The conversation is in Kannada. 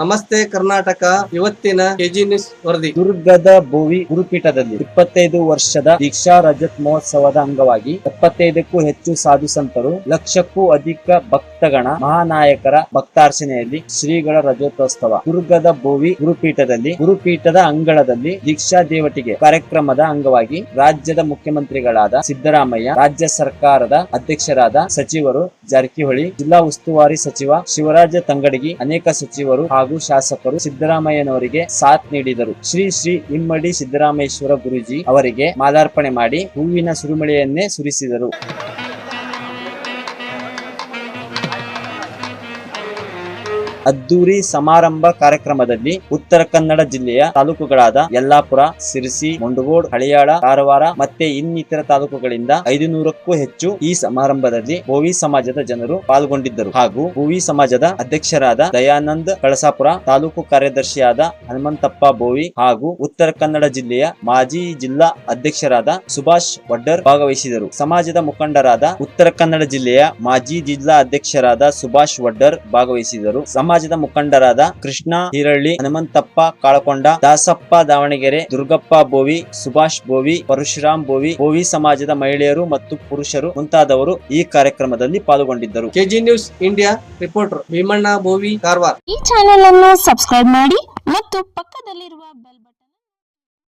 ನಮಸ್ತೆ ಕರ್ನಾಟಕ, ಇವತ್ತಿನ ಕೆಜಿ ನ್ಯೂಸ್ ವರದಿ. ದುರ್ಗದ ಭೂವಿ ಗುರುಪೀಠದಲ್ಲಿ ಇಪ್ಪತ್ತೈದು ವರ್ಷದ ದೀಕ್ಷಾ ರಜತ್ ಮಹೋತ್ಸವದ ಅಂಗವಾಗಿ ಎಪ್ಪತ್ತೈದಕ್ಕೂ ಹೆಚ್ಚು ಸಾಧು ಸಂತರು, ಲಕ್ಷಕ್ಕೂ ಅಧಿಕ ಭಕ್ತಗಣ, ಮಹಾನಾಯಕರ ಭಕ್ತಾರ್ಚನೆಯಲ್ಲಿ ಶ್ರೀಗಳ ರಜೋತ್ಸವ. ದುರ್ಗದ ಭೂವಿ ಗುರುಪೀಠದಲ್ಲಿ ಗುರುಪೀಠದ ಅಂಗಳದಲ್ಲಿ ದೀಕ್ಷಾ ದೇವಟಿಗೆ ಕಾರ್ಯಕ್ರಮದ ಅಂಗವಾಗಿ ರಾಜ್ಯದ ಮುಖ್ಯಮಂತ್ರಿಗಳಾದ ಸಿದ್ದರಾಮಯ್ಯ, ರಾಜ್ಯ ಸರ್ಕಾರದ ಅಧ್ಯಕ್ಷರಾದ ಸಚಿವರು ಜಾರಕಿಹೊಳಿ, ಜಿಲ್ಲಾ ಉಸ್ತುವಾರಿ ಸಚಿವ ಶಿವರಾಜ ತಂಗಡಗಿ, ಅನೇಕ ಸಚಿವರು ಶಾಸಕರು ಸಿದ್ದರಾಮಯ್ಯನವರಿಗೆ ಸಾಥ್ ನೀಡಿದರು. ಶ್ರೀ ಶ್ರೀ ಇಮ್ಮಡಿ ಸಿದ್ದರಾಮೇಶ್ವರ ಗುರುಜಿ ಅವರಿಗೆ ಮಾಲಾರ್ಪಣೆ ಮಾಡಿ ಹೂವಿನ ಸುರಿಮಳೆಯನ್ನೇ ಸುರಿಸಿದರು. ಅದ್ದೂರಿ ಸಮಾರಂಭ ಕಾರ್ಯಕ್ರಮದಲ್ಲಿ ಉತ್ತರ ಕನ್ನಡ ಜಿಲ್ಲೆಯ ತಾಲೂಕುಗಳಾದ ಯಲ್ಲಾಪುರ, ಸಿರಿಸಿ, ಮುಂಡಗೋಡ್, ಹಳಿಯಾಳ ಕಾರವಾರ ಮತ್ತೆ ಇನ್ನಿತರ ತಾಲೂಕುಗಳಿಂದ ಐದು ನೂರಕ್ಕೂ ಹೆಚ್ಚು ಈ ಸಮಾರಂಭದಲ್ಲಿ ಭೋವಿ ಸಮಾಜದ ಜನರು ಪಾಲ್ಗೊಂಡಿದ್ದರು. ಹಾಗೂ ಭೋವಿ ಸಮಾಜದ ಅಧ್ಯಕ್ಷರಾದ ದಯಾನಂದ್ ಕಳಸಾಪುರ, ತಾಲೂಕು ಕಾರ್ಯದರ್ಶಿಯಾದ ಹನುಮಂತಪ್ಪ ಬೋವಿ ಹಾಗೂ ಉತ್ತರ ಕನ್ನಡ ಜಿಲ್ಲೆಯ ಮಾಜಿ ಜಿಲ್ಲಾ ಅಧ್ಯಕ್ಷರಾದ ಸುಭಾಷ್ ವಡ್ಡರ್ ಭಾಗವಹಿಸಿದರು. ಸಮಾಜದ ಮುಖಂಡರಾದ ಉತ್ತರ ಕನ್ನಡ ಜಿಲ್ಲೆಯ ಮಾಜಿ ಜಿಲ್ಲಾ ಅಧ್ಯಕ್ಷರಾದ ಸುಭಾಷ್ ವಡ್ಡರ್ ಭಾಗವಹಿಸಿದರು. ಸಮಾಜದ ಮುಖಂಡರಾದ ಕೃಷ್ಣ ಹಿರಳ್ಳಿ ಹನುಮಂತಪ್ಪ ಕಾಳಕೊಂಡ ದಾಸಪ್ಪ ದಾವಣಗೆರೆ ದುರ್ಗಪ್ಪ ಬೋವಿ ಸುಭಾಷ್ ಬೋವಿ ಪರಶುರಾಮ್ ಬೋವಿ ಬೋವಿ ಸಮಾಜದ ಮಹಿಳೆಯರು ಮತ್ತು ಪುರುಷರು ಮುಂತಾದವರು ಈ ಕಾರ್ಯಕ್ರಮದಲ್ಲಿ ಪಾಲ್ಗೊಂಡಿದ್ದರು. KG news India reporter Bhimanna Bovi Karwar. ಈ ಚಾನೆಲ್ ಅನ್ನು ಸಬ್ಸ್ಕ್ರೈಬ್ ಮಾಡಿ ಮತ್ತು ಪಕ್ಕದಲ್ಲಿರುವ ಬೆಲ್